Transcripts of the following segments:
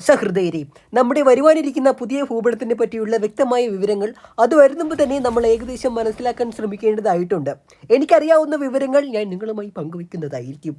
സഹൃദയരെ നമ്മുടെ വരുവാനിരിക്കുന്ന പുതിയ ഭൂപടത്തിനെ പറ്റിയുള്ള വ്യക്തമായ വിവരങ്ങൾ അത് വരുന്നുമ്പോൾ തന്നെ നമ്മൾ ഏകദേശം മനസ്സിലാക്കാൻ ശ്രമിക്കേണ്ടതായിട്ടുണ്ട്. എനിക്കറിയാവുന്ന വിവരങ്ങൾ ഞാൻ നിങ്ങളുമായി പങ്കുവയ്ക്കുന്നതായിരിക്കും.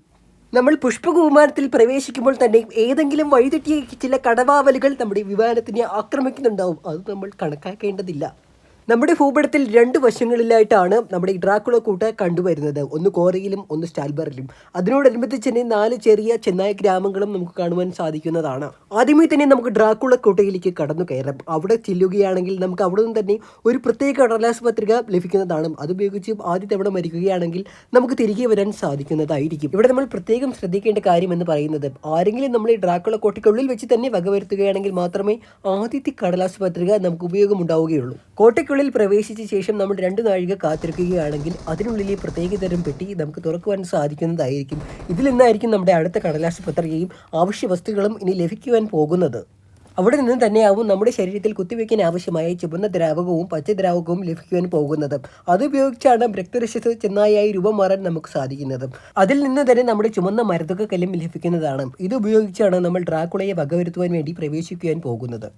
നമ്മൾ പുഷ്പകുമാരത്തിൽ പ്രവേശിക്കുമ്പോൾ തന്നെ ഏതെങ്കിലും വഴിതെറ്റിയ ചില കടവാവലുകൾ നമ്മുടെ വിമാനത്തിനെ ആക്രമിക്കുന്നുണ്ടാവും. അത് നമ്മൾ കണക്കാക്കേണ്ടതില്ല. നമ്മുടെ ഭൂപടത്തിൽ രണ്ട് വശങ്ങളിലായിട്ടാണ് നമ്മുടെ ഈ ഡ്രാക്കുള കൂട്ട് കണ്ടുവരുന്നത്. ഒന്ന് കോറയിലും ഒന്ന് സ്റ്റാൽബറിലും. അതിനോടനുബന്ധിച്ച് തന്നെ നാല് ചെറിയ ചെന്നായ ഗ്രാമങ്ങളും നമുക്ക് കാണുവാൻ സാധിക്കുന്നതാണ്. ആദ്യമേ തന്നെ നമുക്ക് ഡ്രാക്കുള കൂട്ടയിലേക്ക് കടന്നു കയറാം. അവിടെ ചെല്ലുകയാണെങ്കിൽ നമുക്ക് അവിടെ നിന്ന് തന്നെ ഒരു പ്രത്യേക കടലാസ് പത്രിക ലഭിക്കുന്നതാണ്. അതുപയോഗിച്ച് ആദ്യ തവണ മരിക്കുകയാണെങ്കിൽ നമുക്ക് തിരികെ വരാൻ സാധിക്കുന്നതായിരിക്കും. ഇവിടെ നമ്മൾ പ്രത്യേകം ശ്രദ്ധിക്കേണ്ട കാര്യം എന്ന് പറയുന്നത് ആരെങ്കിലും നമ്മൾ ഈ ഡ്രാക്കുള കോട്ടയ്ക്കുള്ളിൽ വെച്ച് തന്നെ വകവരുത്തുകയാണെങ്കിൽ മാത്രമേ ആദ്യത്തെ കടലാസ് പത്രിക നമുക്ക് ഉപയോഗമുണ്ടാവുകയുള്ളൂ. കോട്ടയ്ക്കുള്ളിൽ പ്രവേശിച്ച ശേഷം നമ്മൾ രണ്ട് നാഴിക കാത്തിരിക്കുകയാണെങ്കിൽ അതിനുള്ളിൽ ഈ പ്രത്യേക തരം പെട്ടി നമുക്ക് തുറക്കുവാൻ സാധിക്കുന്നതായിരിക്കും. ഇതിൽ നിന്നായിരിക്കും നമ്മുടെ അടുത്ത കടലാസ് പത്രികയും ആവശ്യ വസ്തുക്കളും ഇനി ലഭിക്കുവാൻ പോകുന്നത്. അവിടെ നിന്ന് തന്നെയാവും നമ്മുടെ ശരീരത്തിൽ കുത്തിവെക്കാൻ ആവശ്യമായ ചുവന്ന ദ്രാവകവും പച്ച ദ്രാവകവും ലഭിക്കുവാൻ പോകുന്നത്. അതുപയോഗിച്ചാണ് രക്തരക്ഷസ് ചെന്നായി രൂപം മാറാൻ നമുക്ക് സാധിക്കുന്നത്. അതിൽ നിന്ന് തന്നെ നമ്മുടെ ചുമന്ന മരതകക്കല്ലും ലഭിക്കുന്നതാണ്. ഇതുപയോഗിച്ചാണ് നമ്മൾ ഡ്രാക്കുളയെ വകവരുത്തുവാൻ വേണ്ടി പ്രവേശിക്കുവാൻ പോകുന്നത്.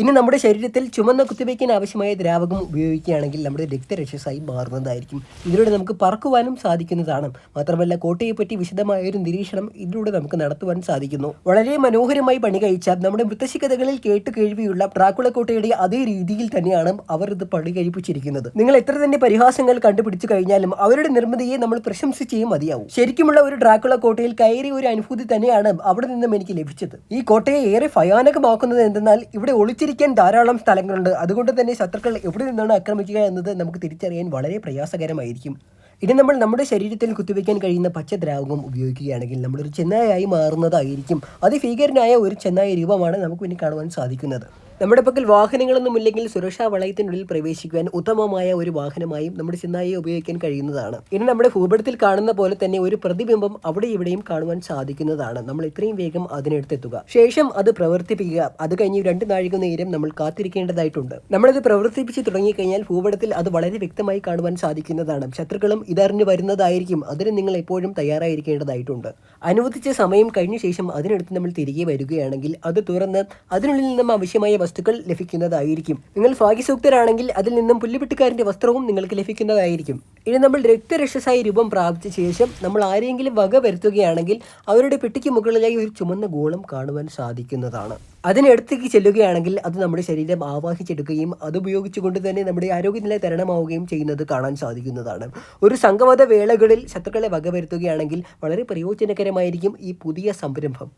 ഇനി നമ്മുടെ ശരീരത്തിൽ ചുമന്ന കുത്തിവയ്ക്കാൻ ആവശ്യമായ ദ്രാവകം ഉപയോഗിക്കുകയാണെങ്കിൽ നമ്മുടെ രക്തരക്ഷസായി മാറുന്നതായിരിക്കും. ഇതിലൂടെ നമുക്ക് പറക്കുവാനും സാധിക്കുന്നതാണ്. മാത്രമല്ല കോട്ടയെപ്പറ്റി വിശദമായ ഒരു നിരീക്ഷണം ഇതിലൂടെ നമുക്ക് നടത്തുവാൻ സാധിക്കുന്നു. വളരെ മനോഹരമായി പണി കഴിച്ച നമ്മുടെ മുത്തശ്ശി കേട്ട് കേൾവിയുള്ള ട്രാക്കുള കോട്ടയുടെ അതേ രീതിയിൽ തന്നെയാണ് അവർ ഇത് പണി കഴിപ്പിച്ചിരിക്കുന്നത്. നിങ്ങൾ എത്ര തന്നെ പരിഹാസങ്ങൾ കണ്ടുപിടിച്ചു കഴിഞ്ഞാലും അവരുടെ നിർമ്മിതിയെ നമ്മൾ പ്രശംസിച്ചേ മതിയാവും. ശരിക്കുമുള്ള ഒരു ട്രാക്കുളക്കോട്ടയിൽ കയറിയ ഒരു അനുഭൂതി തന്നെയാണ് അവിടെ നിന്നും എനിക്ക് ലഭിച്ചത്. ഈ കോട്ടയെ ഏറെ ഭയാനകമാക്കുന്നത് എന്തെന്നാൽ ഇവിടെ ഒളിച്ചിരിക്കാൻ ധാരാളം സ്ഥലങ്ങളുണ്ട്. അതുകൊണ്ട് തന്നെ ശത്രുക്കൾ എവിടെ നിന്നാണ് ആക്രമിക്കുക എന്നത് നമുക്ക് തിരിച്ചറിയാൻ വളരെ പ്രയാസകരമായിരിക്കും. ഇനി നമ്മൾ നമ്മുടെ ശരീരത്തിൽ കുത്തിവെക്കാൻ കഴിയുന്ന പച്ച ദ്രാവകം ഉപയോഗിക്കുകയാണെങ്കിൽ നമ്മളൊരു ചെന്നായായി മാറുന്നതായിരിക്കും. അതിഭീകരനായ ഒരു ചെന്നായ രൂപമാണ് നമുക്ക് ഇനി കാണുവാൻ സാധിക്കുന്നത്. നമ്മുടെ പക്കൽ വാഹനങ്ങളൊന്നുമില്ലെങ്കിൽ സുരക്ഷാ വളയത്തിനുള്ളിൽ പ്രവേശിക്കുവാൻ ഉത്തമമായ ഒരു വാഹനമായും നമ്മുടെ ചിന്നായി ഉപയോഗിക്കാൻ കഴിയുന്നതാണ്. ഇനി നമ്മുടെ ഭൂപടത്തിൽ കാണുന്ന പോലെ തന്നെ ഒരു പ്രതിബിംബം അവിടെ ഇവിടെയും കാണുവാൻ സാധിക്കുന്നതാണ്. നമ്മൾ ഇത്രയും വേഗം അതിനെടുത്തെത്തുക. ശേഷം അത് പ്രവർത്തിപ്പിക്കുക. അത് കഴിഞ്ഞ് രണ്ട് നാഴിക നേരം നമ്മൾ കാത്തിരിക്കേണ്ടതായിട്ടുണ്ട്. നമ്മളത് പ്രവർത്തിപ്പിച്ച് തുടങ്ങിക്കഴിഞ്ഞാൽ ഭൂപടത്തിൽ അത് വളരെ വ്യക്തമായി കാണുവാൻ സാധിക്കുന്നതാണ്. ശത്രുക്കളും ഇതറിഞ്ഞു വരുന്നതായിരിക്കും. അതിന് നിങ്ങൾ എപ്പോഴും തയ്യാറായിരിക്കേണ്ടതായിട്ടുണ്ട്. അനുവദിച്ച സമയം കഴിഞ്ഞ ശേഷം അതിനടുത്ത് നമ്മൾ തിരികെ വരികയാണെങ്കിൽ അത് തുറന്ന് അതിനുള്ളിൽ നിന്നും ആവശ്യമായ വസ്തുക്കൾ ലഭിക്കുന്നതായിരിക്കും. നിങ്ങൾ ഭാഗ്യസൂക്തരാണെങ്കിൽ അതിൽ നിന്നും പുല്ലുപെട്ടുകാരന്റെ വസ്ത്രവും നിങ്ങൾക്ക് ലഭിക്കുന്നതായിരിക്കും. ഇനി നമ്മൾ രക്തരക്ഷസായി രൂപം പ്രാപിച്ച ശേഷം നമ്മൾ ആരെങ്കിലും വക വരുത്തുകയാണെങ്കിൽ അവരുടെ പെട്ടിക്ക് മുകളിലായി ഒരു ചുമന്ന ഗോളം കാണുവാൻ സാധിക്കുന്നതാണ്. അതിനടുത്തേക്ക് ചെല്ലുകയാണെങ്കിൽ അത് നമ്മുടെ ശരീരം ആവാഹിച്ചെടുക്കുകയും അത് ഉപയോഗിച്ചുകൊണ്ട് തന്നെ നമ്മുടെ ആരോഗ്യനില തരണമാവുകയും ചെയ്യുന്നത് കാണാൻ സാധിക്കുന്നതാണ്. ഒരു സംഗമത വേളകളിൽ ശത്രുക്കളെ വകവരുത്തുകയാണെങ്കിൽ വളരെ പ്രയോജനകരമായിരിക്കും ഈ പുതിയ സംരംഭം.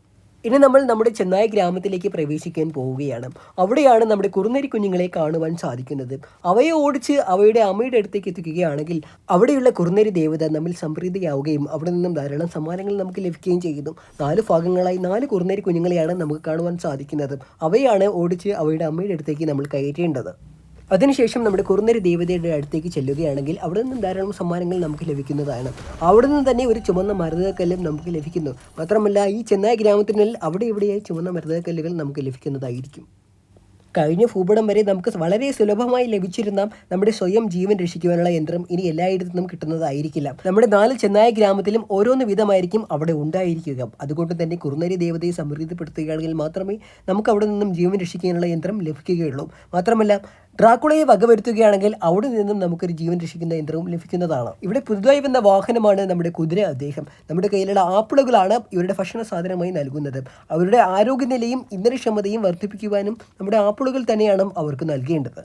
ഇനി നമ്മൾ നമ്മുടെ ചെന്നായ ഗ്രാമത്തിലേക്ക് പ്രവേശിക്കാൻ പോവുകയാണ്. അവിടെയാണ് നമ്മുടെ കുറുനരി കുഞ്ഞുങ്ങളെ കാണുവാൻ സാധിക്കുന്നത്. അവയെ ഓടിച്ച് അവയുടെ അമ്മയുടെ അടുത്തേക്ക് എത്തിക്കുകയാണെങ്കിൽ അവിടെയുള്ള കുറുനരി ദേവത നമ്മൾ സംപ്രീതിയാവുകയും അവിടെ നിന്നും ധാരാളം സമ്മാനങ്ങൾ നമുക്ക് ലഭിക്കുകയും ചെയ്യുന്നു. നാല് ഭാഗങ്ങളായി നാല് കുറുനരി കുഞ്ഞുങ്ങളെയാണ് നമുക്ക് കാണുവാൻ സാധിക്കുന്നത്. അവയാണ് ഓടിച്ച് അവയുടെ അമ്മയുടെ അടുത്തേക്ക് നമ്മൾ കയറ്റേണ്ടത്. അതിനുശേഷം നമ്മുടെ കുറുനരി ദേവതയുടെ അടുത്തേക്ക് ചെല്ലുകയാണെങ്കിൽ അവിടെ നിന്നും ധാരാളം സമ്മാനങ്ങൾ നമുക്ക് ലഭിക്കുന്നതാണ്. അവിടെ നിന്ന് തന്നെ ഒരു ചുമന്ന മരുതക്കല്ലും നമുക്ക് ലഭിക്കുന്നു. മാത്രമല്ല ഈ ചെന്നായ ഗ്രാമത്തിനുള്ളിൽ അവിടെ ഇവിടെയായി ചുമന്ന മരുതക്കല്ലുകൾ നമുക്ക് ലഭിക്കുന്നതായിരിക്കും. കഴിഞ്ഞ ഭൂപടം വരെ നമുക്ക് വളരെ സുലഭമായി ലഭിച്ചിരുന്ന നമ്മുടെ സ്വയം ജീവൻ രക്ഷിക്കുവാനുള്ള യന്ത്രം ഇനി എല്ലായിടത്തും കിട്ടുന്നതായിരിക്കില്ല. നമ്മുടെ നാല് ചെന്നായ ഗ്രാമത്തിലും ഓരോന്ന് വിധമായിരിക്കും അവിടെ ഉണ്ടായിരിക്കുക. അതുകൊണ്ട് തന്നെ കുറുനരി ദേവതയെ സമൃദ്ധിപ്പെടുത്തുകയാണെങ്കിൽ മാത്രമേ നമുക്ക് അവിടെ നിന്നും ജീവൻ രക്ഷിക്കാനുള്ള യന്ത്രം ലഭിക്കുകയുള്ളൂ. മാത്രമല്ല ഡ്രാക്കുളയെ വകവരുത്തുകയാണെങ്കിൽ അവിടെ നിന്നും നമുക്കൊരു ജീവൻ രക്ഷിക്കുന്ന യന്ത്രവും ലഭിക്കുന്നതാണ്. ഇവിടെ പുതുതായി വന്ന വാഹനമാണ് നമ്മുടെ കുതിര അദ്ദേഹം. നമ്മുടെ കയ്യിലുള്ള ആപ്പിളുകളാണ് ഇവരുടെ ഭക്ഷണ സാധനമായി നൽകുന്നത്. അവരുടെ ആരോഗ്യനിലയും ഇന്ധനക്ഷമതയും വർദ്ധിപ്പിക്കുവാനും നമ്മുടെ ആപ്പിളുകൾ തന്നെയാണ് അവർക്ക് നൽകേണ്ടത്.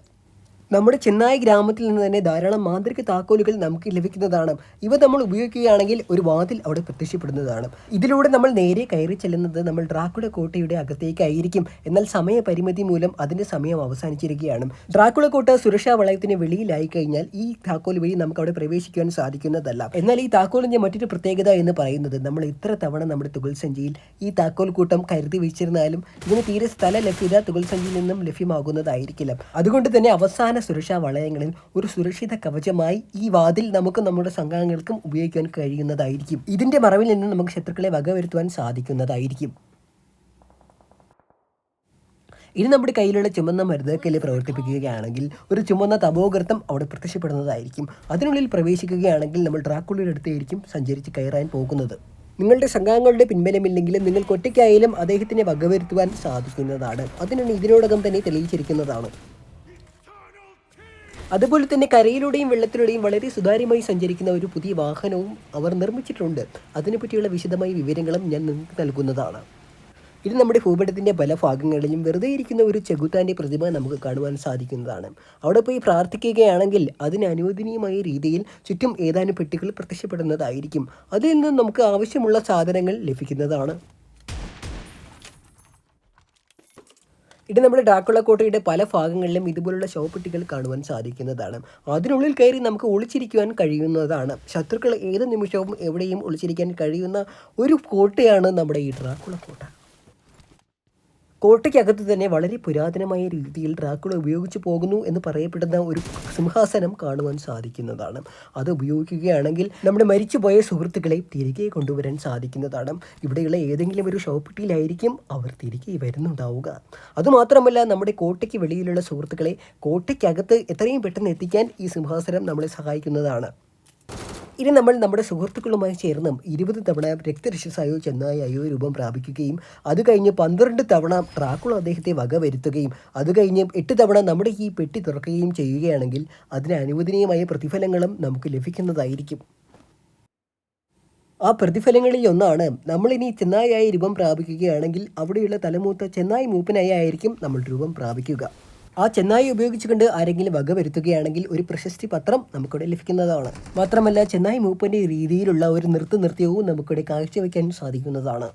നമ്മുടെ ചെന്നായി ഗ്രാമത്തിൽ നിന്ന് തന്നെ ധാരാളം മാന്ത്രിക താക്കോലുകൾ നമുക്ക് ലഭിക്കുന്നതാണ്. ഇവ നമ്മൾ ഉപയോഗിക്കുകയാണെങ്കിൽ ഒരു വാതിൽ അവിടെ പ്രത്യക്ഷപ്പെടുന്നതാണ്. ഇതിലൂടെ നമ്മൾ നേരെ കയറി ചെല്ലുന്നത് നമ്മൾ ഡ്രാക്കുള കോട്ടയുടെ അകത്തേക്കായിരിക്കും. എന്നാൽ സമയപരിമിതി മൂലം അതിന്റെ സമയം അവസാനിച്ചിരിക്കുകയാണ്. ഡ്രാക്കുള കോട്ട സുരക്ഷാ വളയത്തിന് വെളിയിലായി കഴിഞ്ഞാൽ ഈ താക്കോൽ വഴി നമുക്ക് അവിടെ പ്രവേശിക്കുവാൻ സാധിക്കുന്നതല്ല. എന്നാൽ ഈ താക്കോലിന്റെ മറ്റൊരു പ്രത്യേകത എന്ന് പറയുന്നത് നമ്മൾ ഇത്ര തവണ നമ്മുടെ തുകൽ സഞ്ചിയിൽ ഈ താക്കോൽ കൂട്ടം കരുതി വെച്ചിരുന്നാലും ഇതിന് തീരെ സ്ഥല ലഭ്യത തുകൽ സഞ്ചിയിൽ നിന്നും ലഭ്യമാകുന്നതായിരിക്കില്ല. അതുകൊണ്ട് തന്നെ അവസാന സുരക്ഷാ വളയങ്ങളിൽ ഒരു സുരക്ഷിത കവചമായി ഈ വാതിൽ നമുക്ക് നമ്മുടെ സംഘാംഗങ്ങൾക്കും ഉപയോഗിക്കാൻ കഴിയുന്നതായിരിക്കും. ഇതിന്റെ മറവിൽ നിന്ന് നമുക്ക് ശത്രുക്കളെ വകവരുത്തുവാൻ സാധിക്കുന്നതായിരിക്കും. ഇനി നമ്മുടെ കയ്യിലുള്ള ചുമന്ന മരുന്നക്കല്ല് പ്രവർത്തിപ്പിക്കുകയാണെങ്കിൽ ഒരു ചുമന്ന തപോകൃത്തം അവിടെ പ്രത്യക്ഷപ്പെടുന്നതായിരിക്കും. അതിനുള്ളിൽ പ്രവേശിക്കുകയാണെങ്കിൽ നമ്മൾ ഡ്രാക്കുളിയുടെ അടുത്തായിരിക്കും സഞ്ചരിച്ച് കയറാൻ പോകുന്നത്. നിങ്ങളുടെ സംഘാംഗങ്ങളുടെ പിൻബലമില്ലെങ്കിലും നിങ്ങൾക്ക് ഒറ്റയ്ക്കായാലും അദ്ദേഹത്തിനെ വകവരുത്തുവാൻ സാധിക്കുന്നതാണ്. അതിനാണ് ഇതിനോടകം തന്നെ തെളിയിച്ചിരിക്കുന്നതാണ്. അതുപോലെ തന്നെ കരയിലൂടെയും വെള്ളത്തിലൂടെയും വളരെ സുതാര്യമായി സഞ്ചരിക്കുന്ന ഒരു പുതിയ വാഹനവും അവർ നിർമ്മിച്ചിട്ടുണ്ട്. അതിനെപ്പറ്റിയുള്ള വിശദമായ വിവരങ്ങളും ഞാൻ നിങ്ങൾക്ക് നൽകുന്നതാണ്. ഇത് നമ്മുടെ ഭൂപടത്തിന്റെ പല ഭാഗങ്ങളിലും വെറുതെ ഇരിക്കുന്ന ഒരു ചെകുത്താന്റെ പ്രതിമ നമുക്ക് കാണുവാൻ സാധിക്കുന്നതാണ്. അവിടെ പോയി പ്രാർത്ഥിക്കുകയാണെങ്കിൽ അതിന് അനുവദനീയമായ രീതിയിൽ ചുറ്റും ഏതാനും പെട്ടികൾ പ്രത്യക്ഷപ്പെടുന്നതായിരിക്കും. അതിൽ നിന്ന് നമുക്ക് ആവശ്യമുള്ള സാധനങ്ങൾ ലഭിക്കുന്നതാണ്. ഇത് നമ്മുടെ ഡാക്കുള കോട്ടയുടെ പല ഭാഗങ്ങളിലും ഇതുപോലുള്ള ഷോപ്പെട്ടികൾ കാണുവാൻ സാധിക്കുന്നതാണ്. അതിനുള്ളിൽ കയറി നമുക്ക് ഒളിച്ചിരിക്കുവാൻ കഴിയുന്നതാണ്. ശത്രുക്കൾ ഏത് നിമിഷവും എവിടെയും ഒളിച്ചിരിക്കാൻ കഴിയുന്ന ഒരു കോട്ടയാണ് നമ്മുടെ ഈ ഡ്രാക്കുള കോട്ട കോട്ടയ്ക്കകത്ത് തന്നെ വളരെ പുരാതനമായ രീതിയിൽ ഡ്രാക്കുള ഉപയോഗിച്ചു പോകുന്നു എന്ന് പറയപ്പെടുന്ന ഒരു സിംഹാസനം കാണുവാൻ സാധിക്കുന്നതാണ്. അത് ഉപയോഗിക്കുകയാണെങ്കിൽ നമ്മുടെ മരിച്ചുപോയ സുഹൃത്തുക്കളെ തിരികെ കൊണ്ടുവരാൻ സാധിക്കുന്നതാണ്. ഇവിടെയുള്ള ഏതെങ്കിലും ഒരു ഷോപ്പിട്ടിയിലായിരിക്കും അവർ തിരികെ വരുന്നുണ്ടാവുക. അതുമാത്രമല്ല നമ്മുടെ കോട്ടയ്ക്ക് വെളിയിലുള്ള സുഹൃത്തുക്കളെ കോട്ടയ്ക്കകത്ത് എത്രയും പെട്ടെന്ന് എത്തിക്കാൻ ഈ സിംഹാസനം നമ്മളെ സഹായിക്കുന്നതാണ്. ഇനി നമ്മൾ നമ്മുടെ സുഹൃത്തുക്കളുമായി ചേർന്ന് ഇരുപത് തവണ രക്തരക്ഷസായോ ചെന്നായോ രൂപം പ്രാപിക്കുകയും അത് കഴിഞ്ഞ് പന്ത്രണ്ട് തവണ ട്രാക്കുള അദ്ദേഹത്തെ വകവരുത്തുകയും അത് കഴിഞ്ഞ് എട്ട് തവണ നമ്മുടെ ഈ പെട്ടി തുറക്കുകയും ചെയ്യുകയാണെങ്കിൽ അതിന് അനുവദനീയമായ പ്രതിഫലങ്ങളും നമുക്ക് ലഭിക്കുന്നതായിരിക്കും. ആ പ്രതിഫലങ്ങളിൽ ഒന്നാണ് നമ്മളിനി ചെന്നായായി രൂപം പ്രാപിക്കുകയാണെങ്കിൽ അവിടെയുള്ള തലമൂത്ത ചെന്നായി മൂപ്പനായി ആയിരിക്കും നമ്മൾ രൂപം പ്രാപിക്കുക. ആ ചെന്നായി ഉപയോഗിച്ചുകൊണ്ട് ആരെങ്കിലും വക വരുത്തുകയാണെങ്കിൽ ഒരു പ്രശസ്തി പത്രം നമുക്കിവിടെ ലഭിക്കുന്നതാണ്. മാത്രമല്ല ചെന്നായി മൂപ്പന്റെ രീതിയിലുള്ള ഒരു നൃത്ത നൃത്യവും നമുക്കിവിടെ കാഴ്ചവെക്കാൻ സാധിക്കുന്നതാണ്.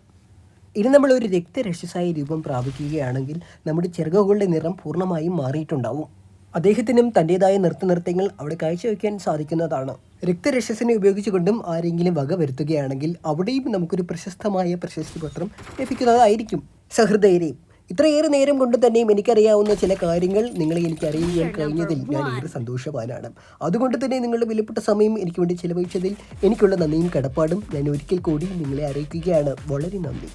ഇനി നമ്മൾ ഒരു രക്തരക്ഷസായ രൂപം പ്രാപിക്കുകയാണെങ്കിൽ നമ്മുടെ ചിറകുകളുടെ നിറം പൂർണമായും മാറിയിട്ടുണ്ടാവും. അദ്ദേഹത്തിനും തന്റെതായ നൃത്തനൃത്യങ്ങൾ അവിടെ കാഴ്ചവെക്കാൻ സാധിക്കുന്നതാണ്. രക്തരക്ഷസിനെ ഉപയോഗിച്ചുകൊണ്ടും ആരെങ്കിലും വക വരുത്തുകയാണെങ്കിൽ അവിടെയും നമുക്കൊരു പ്രശസ്തമായ പ്രശസ്തി പത്രം ലഭിക്കുന്നതായിരിക്കും. സഹൃദയരെ ഇത്രയേറെ നേരം കൊണ്ട് തന്നെയും എനിക്കറിയാവുന്ന ചില കാര്യങ്ങൾ നിങ്ങളെ എനിക്ക് അറിയിക്കാൻ കഴിഞ്ഞതിൽ ഞാൻ ഏറെ സന്തോഷവാനാണ്. അതുകൊണ്ട് തന്നെ നിങ്ങളുടെ വിലപ്പെട്ട സമയം എനിക്ക് വേണ്ടി ചിലവഴിച്ചതിൽ എനിക്കുള്ള നന്ദിയും കടപ്പാടും ഞാൻ ഒരിക്കൽ കൂടി നിങ്ങളെ അറിയിക്കുകയാണ്. വളരെ നന്ദി.